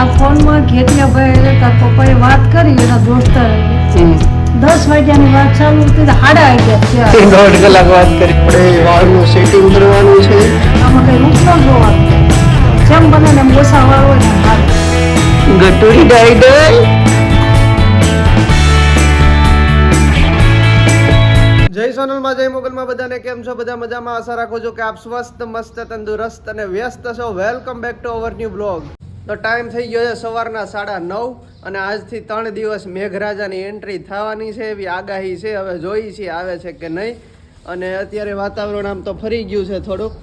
આ ફોનમાં ઘેટિયા ભાઈ તાર પપ્પાએ વાત કરી એના દોસ્તર. દસ વાગ્યાની વાત ચાલુ હતી સાડા વાગ્યા દોઢ કલાક વાત કરી. પડે વાળનું સેટિંગ કરવાનું છે. આમાં કઈ ઉતરો જોવાનું. જેમ બને ને એમ ઓછા વાળ હોય ને એમ હાલે. ગટુરી ડાઈ ડાઈ જય સોનલમાં જય મોગલમાં બધાને કેમ છો? બધા મજામાં? આશા રાખો છો કે આપ સ્વસ્થ મસ્ત તંદુરસ્ત અને વ્યસ્ત છો. Welcome back to our new blog તો ટાઈમ થઈ ગયો છે સવારના સાડા નવ અને આજથી ત્રણ દિવસ મેઘરાજાની એન્ટ્રી થવાની છે એવી આગાહી છે હવે જોઈ છીએ આવે છે કે નહીં. અને અત્યારે વાતાવરણ આમ તો ફરી ગયું છે થોડુંક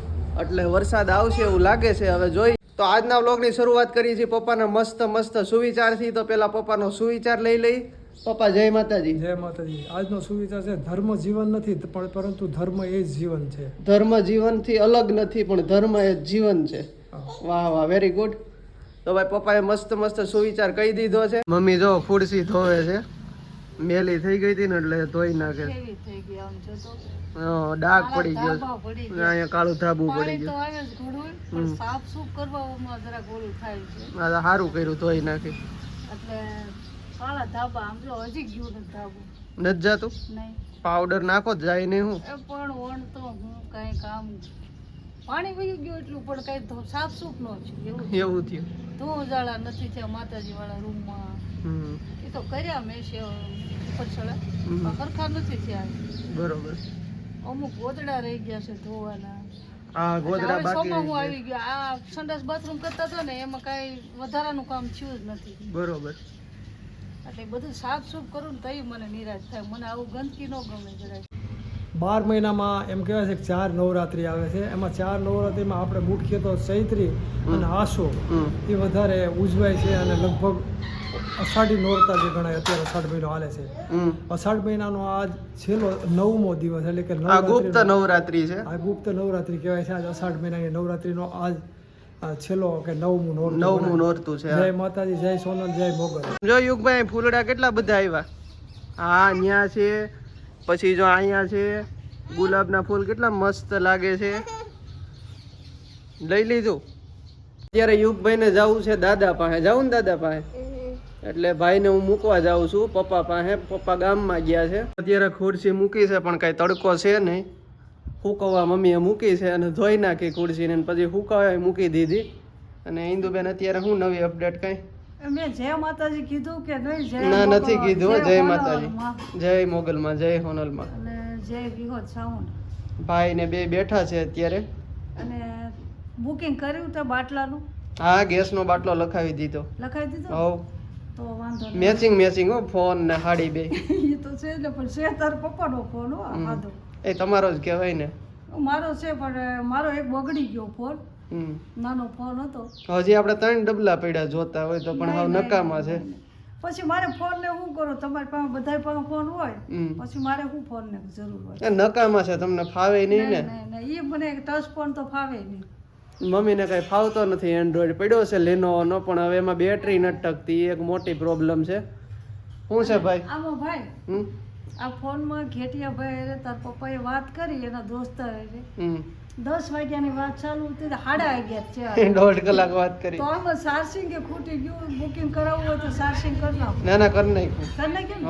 એટલે વરસાદ આવશે એવું લાગે છે હવે જોઈ. તો આજના વ્લોગની શરૂઆત કરી છે પપ્પાના મસ્ત મસ્ત સુવિચારથી. તો પેલા પપ્પાનો સુવિચાર લઈ લઈ. પપ્પા જય માતાજી. જય માતાજી. આજનો સુવિચાર છે ધર્મ જીવન નથી પણ પરંતુ ધર્મ એ જ જીવન છે. ધર્મ જીવનથી અલગ નથી પણ ધર્મ એ જીવન છે. વાહ વાહ વેરી ગુડ તો ભાઈ પપ્પાએ મસ્ત મસ્ત સુવિચાર કહી દીધો છે. મમ્મી જો ફુડસી ધોવે છે. મેલી થઈ ગઈ હતી ને એટલે ધોઈ નાખે. ડાઘ પડી ગયો. અહીંયા કાળું ધાબુ પડી ગયું. આવે જ ઘણું પણ સાફ સૂફ કરવામાં જરા ગોળું થાય છે. સારું કર્યું ધોઈ નાખી. એટલે કાળા ધાબા આમ જો હજી ગયું નથી ધાબું. નથી જાતું? પાવડર નાખો જ જાય નહીં હું. પણ તો હું કઈ કામ પાણી વહી ગયું એટલું પણ કઈ સાફ સૂફ ન છે એવું થયું. તો ઉજાળા નથી થયા માતાજી વાળા રૂમમાં એ તો કર્યા મેં છે ઉપર સરખા નથી થયા. બરોબર. અમુક ગોદડા રહી ગયા છે ધોવાના. આ ગોદડા બાકી સોમાં હું આવી ગયો. આ સંડાસ બાથરૂમ કરતા તો ને એમાં કાંઈ વધારાનું કામ થયું જ નથી. બરોબર. એટલે બધું સાફ સૂફ કરું ને તઈ મને નિરાશ થાય. મને આવું ગંદકી ન ગમે જરાય. બાર મહિનામાં એમ કહેવાય છે કે ચાર નવરાત્રી આવે છે. એમાં ચાર નવરાત્રીમાં આપણે મુખ્ય તો ચૈત્રી અને આસો એ વધારે ઉજવાય છે અને લગભગ અષાઢી નોરતા જે ગણાય અત્યારે અષાઢ મહિનો હાલે છે. અષાઢ મહિનાનો આજ છેલ્લો નવમો દિવસ એટલે કે ગુપ્ત નવરાત્રી છે? આ ગુપ્ત નવરાત્રી કહેવાય છે. આજ અષાઢ મહિનાની નવરાત્રીનો આજ આ છેલ્લો કે નવમું નોરતું નવમું નોરતું છે જય માતાજી જય સોનલ જય મોગલ. જો યુગભાઈ ફૂલડા કેટલા બધા આવ્યા? હા અહીંયા છે પછી જો અહીંયા છે, ગુલાબના ફૂલ કેટલા મસ્ત લાગે છે. લઈ લીધું. અત્યારે યુગભાઈને જવું છે દાદા પાસે. જાઉં ને દાદા પાસે. એટલે ભાઈને હું મૂકવા જાઉં છું પપ્પા પાસે. પપ્પા ગામમાં ગયા છે. અત્યારે ખુરશી મૂકી છે, પણ કાંઈ તડકો છે નહીં. હુકવવા મમ્મીએ મૂકી છે અને ધોઈ નાખી ખુરશીને પછી હુકવા મૂકી દીધી. અને ઇન્દુબેન અત્યારે હું નવી અપડેટ કઈ? મેં જય માતાજી કીધું કે નહીં જય ના નથી કીધું જય માતાજી. જય મોગલમાં જય હોનલમાં. અને જય વિહોદ સાઉન્ડ. ભાઈ ને બે બેઠા છે અત્યારે. અને બુકિંગ કર્યું તે બાટલાનું? હા ગેસનો બાટલો લખાવી દીધો. લખાવી દીધો? હોવ. તો વાંધો મેચિંગ મેચિંગ હો ફોન ને હાડી બે. એ તો છે ને પણ છે તાર પપ્પાનો ફોન હો આ હમ. એ તમારો જ કહેવાય ને. મારો છે પણ મારો એક બગડી ગયો ફોન. નાનો ફોન હતો. હજી આપણે ત્રણ ડબલા પડ્યા જોતા હોય તો પણ હાવ નકામા છે. પછી મારે ફોન ને શું કરો? તમારી પાસે બધા પાસે ફોન હોય? પછી મારે શું ફોન ને જરૂર હોય? નકામા છે તમને ફાવે નહીં ને? એ મને ટચ ફોન તો ફાવે નહીં. મમ્મીને કઈ ફાવતો નથી એન્ડ્રોઈડ પડ્યો છે લેનોવાનો પણ હવે એમાં બેટરી નથી ટકતી એક મોટી પ્રોબ્લેમ છે. શું છે ભાઈ? આમાં ભાઈ આ ફોનમાં ઘેટિયા ભાઈ હારે તાર પપ્પાએ વાત કરી એના દોસ્ત અરે દસ વાગ્યાની વાત ચાલુ હતી સાડા અગિયાર છે દોઢ કલાક વાત કરી. તો આમાં સારસિંગે ખૂટી ગયું બુકિંગ કરાવવું હોય તો સારસિંગ કરી નાખો. ના ના કરી નાખ્યું. તને કેમ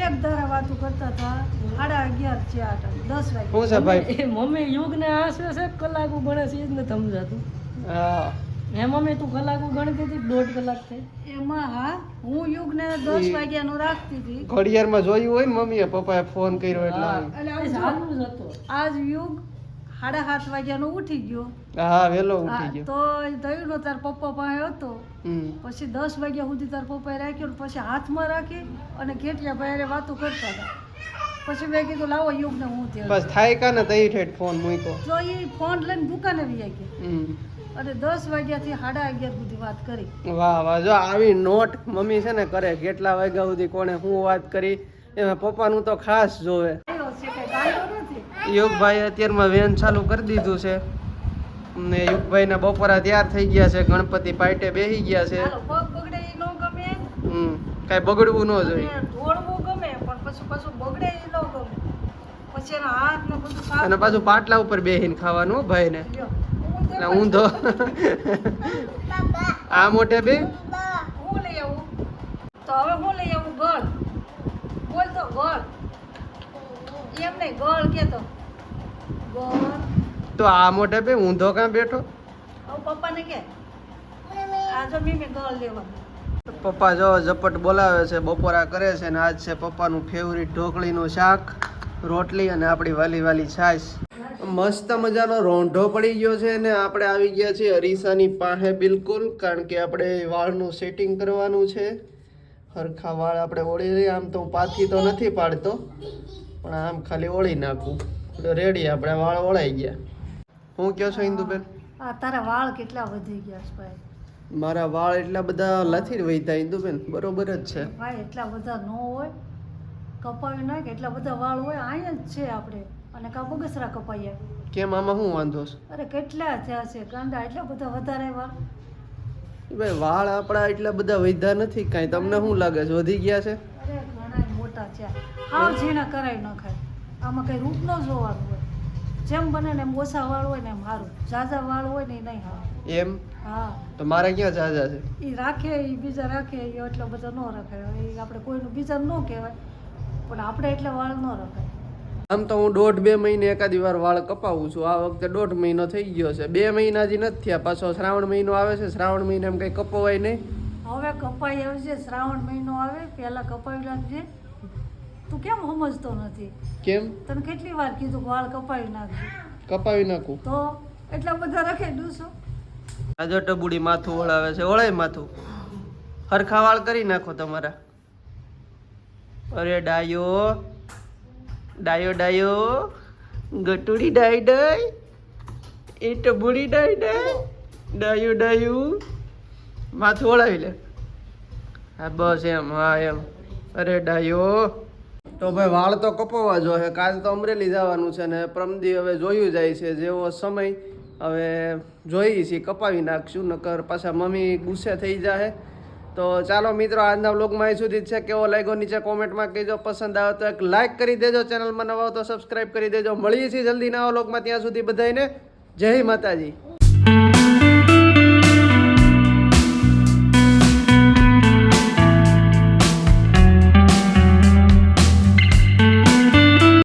એક ધારા વાતો કરતા હતા સાડા અગિયાર છે આ દસ વાગે મમ્મી છે ભાઈ? એ મમ્મી યુગને આશરે છે કલાક ગણે છે એ જ ને સમજાતું. હા. હે મમ્મી તું કલાકો ગણતી હતી દોઢ કલાક થઈ. એમાં હા હું યુગને દસ વાગ્યાનું રાખતી હતી. ઘડિયાળમાં જોયું હોય ને મમ્મીએ પપ્પાએ ફોન કર્યો એટલે આવી. ચાલુ જ હતો. આજ યુગ સાડા સાત વાગ્યાનો ઉઠી ગયો. હા વેલો ઉઠી ગયો. તો થયું ને તાર પપ્પા પાસે હતો. પછી દસ વાગ્યા સુધી તાર પપ્પાએ રાખ્યો પછી હાથમાં રાખી અને કેટલા ભાઈ વાતો કરતા હતા. પછી મેં કીધું લાવો યુગ ને હું બસ થાય કા ને તઈ ઠેઠ ફોન મૂક્યો. તો એ ફોન લઈને દુકાને વી ગયા. હમ. અને દસ વાગ્યાથી સાડા અગિયાર સુધી વાત કરી. વાહ વાહ જો આવી નોટ મમ્મી છે ને કરે કેટલા વાગ્યા સુધી કોણે શું વાત કરી એમાં પપ્પાનું તો ખાસ જોવે. યુગભાઈ અત્યારમાં વેન ચાલુ કરી દીધું છે. ને યુગભાઈ ના બપોરા તૈયાર થઈ ગયા છે ગણપતિ પાટે બેસી ગયા છે. ન કઈ બગડવું ન જોઈએ. અને ગમે પણ પછી પાછું બગડે ન ગમે. પછી એના હાથ ને બધું અને પાછું પાટલા ઉપર બેસીને ખાવાનું ભાઈ ભાઈને. લ્યો. હું તો આ મોટે બે? હું લઈ આવું? તો હવે હું લઈ આવું ગળ? બોલ તો ગળ. એમ નહીં ગળ કે તો ગળ. તો આ મોટે બે ઊંધો કાં બેઠો? પપ્પાને કે આ જો મીમી ગળ લેવા. પપ્પા જો ઝપટ બોલાવે છે બપોરા કરે છે ને આજ છે પપ્પાનું ફેવરિટ ઢોકળીનું શાક રોટલી અને આપણી વાલી વાલી છાશ. મસ્ત મજાનો રોંઢો પડી ગયો છે ને આપણે આવી ગયા છીએ અરીસાની પાસે બિલકુલ કારણ કે આપણે વાળનું સેટિંગ કરવાનું છે. હરખા વાળ આપણે ઓળી રહી આમ તો હું પાથી તો નથી પાડતો પણ આમ ખાલી ઓળી નાખું. રેડી આપણે વાળ ઓળાઈ ગયા. હું કયો છો ઇન્દુબેન? તારા વાળ કેટલા વધી ગયા છે ભાઈ? મારા વાળ એટલા બધા લથી વહીતા ઇન્દુબેન બરોબર જ છે. ભાઈ એટલા બધા ન હોય. કપાવી નાખ એટલા બધા વાળ હોય. અહીંયા જ છે આપણે. અને કા બગસરા કપાયા? કેમ? આમાં શું વાંધો છે? અરે કેટલા થયા છે? કાંડા એટલા બધા વધારે વાળ ભાઈ વાળ આપણા એટલા બધા વધ્યા નથી. કાંઈ તમને શું લાગે છે? વધી ગયા છે? અરે ઘણા મોટા છે હાવ ઝીણા કરાવી નખાય આમાં કઈ રૂપ ન જોવાનું હોય. જેમ બને ને એમ ઓછા વાળ હોય ને એમ સારું ઝાઝા વાળ હોય ને એ નહીં સારું એમ? હા. તો મારે ક્યાં ઝાઝા છે? એ રાખે એ બીજા રાખે એ એટલો બધો ન રખાય. એ આપણે કોઈનું બીજા ન કહેવાય. પણ આપણે એટલા વાળ ન રખાય. આમ તો હું દોઢ બે મહિને એકાદી વાર વાળ કપાવું છું. આ વખતે દોઢ મહિનો થઈ ગયો છે. બે મહિના હજી નથી થયા. પાછો શ્રાવણ મહિનો આવે છે. શ્રાવણ મહિને એમ કંઈ કપાવાય નહીં. હવે કપાઈ આવશે. શ્રાવણ મહિનો આવે. પહેલા કપાવી નાખજે. તું કેમ સમજતો નથી? કેમ? તને કેટલી વાર કીધું વાળ કપાવી નાખજે? કપાવી નાખું. તો એટલા બધા રખે ડૂસો આજો ટબુડી માથું ઓળાવે છે. ઓળાય માથું. હરખા વાળ કરી નાખો તમારા. અરે ડાયો. ડાયો ડાયો. ગટુડી ડાય ડાય. એ ટબુડી ડાય ડાય. ડાયું ડાયું. માથું ઓળાવી લે. હા, બસ એમ, હા, એમ. અરે ડાયો. તો ભાઈ, વાળ તો કપાવવા જોઈએ કાલ તો અમરેલી જવાનું છે ને પ્રમદી હવે જોયું જાય છે, જેવો સમય હવે જોઈએ છીએ, કપાવી નાખશું, નકર પાછા મમ્મી ગુસ્સે થઈ જાય તો ચાલો મિત્રો, આજના વ્લોગમાં એ સુધી છે. કેવો લાગ્યો નીચે કોમેન્ટમાં કહેજો. પસંદ આવે તો એક લાઇક કરી દેજો. ચેનલમાં નવા તો સબસ્ક્રાઈબ કરી દેજો. મળીએ છીએ જલ્દી નવા વ્લોગમાં ત્યાં સુધી બધાને જય માતાજી.